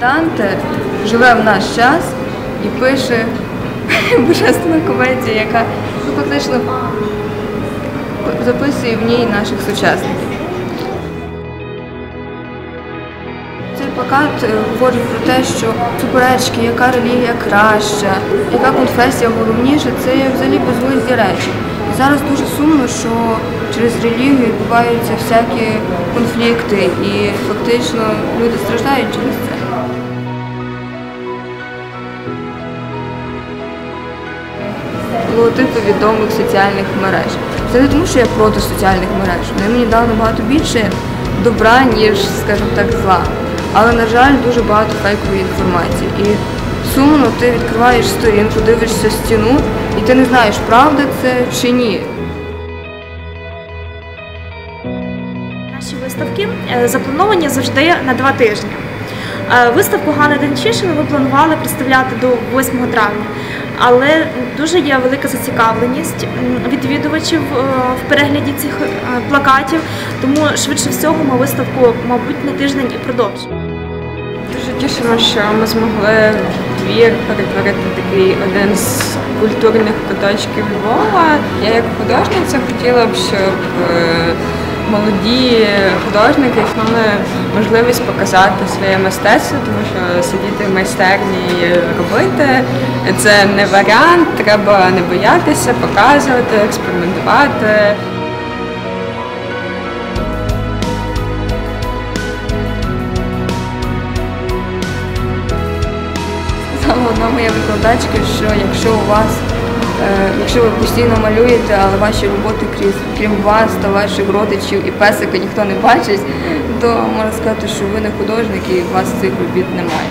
Данте живе в наш час і пише божественну комедію, яка ну, фактично записує в ній наших сучасників. Плакат е, говорить про те, що суперечки, яка релігія краща, яка конфесія головніша, це взагалі безглузді речі. І зараз дуже сумно, що через релігію відбуваються всякі конфлікти, і фактично люди страждають через це. логотипи відомих соціальних мереж. Це не тому, що я проти соціальних мереж. Вони мені дали набагато більше добра, ніж, скажімо так, зла. Але, на жаль, дуже багато фейкової інформації. І сумно ти відкриваєш сторінку, дивишся стіну, і ти не знаєш, правда це чи ні. Наші виставки е, заплановані завжди на два тижні. Е, Виставку Гани Денчишин ми планували представляти до 8 травня, але дуже є велика зацікавленість відвідувачів е, в перегляді цих е, плакатів, тому швидше всього ми виставку, мабуть, на тиждень і продовжимо. Дуже тішимо, що ми змогли двір перетворити такий один з культурних куточків Львова. Я як художниця хотіла б, щоб молоді художники мали можливість показати своє мистецтво, тому що сидіти в майстерні і робити це не варіант. Треба не боятися, показувати, експериментувати. Сказала одна моя викладачка, що якщо у вас, Якщо ви постійно малюєте, але ваші роботи крізь, крім вас та ваших родичів і песика ніхто не бачить, то можна сказати, що ви не художник і у вас цих робіт немає.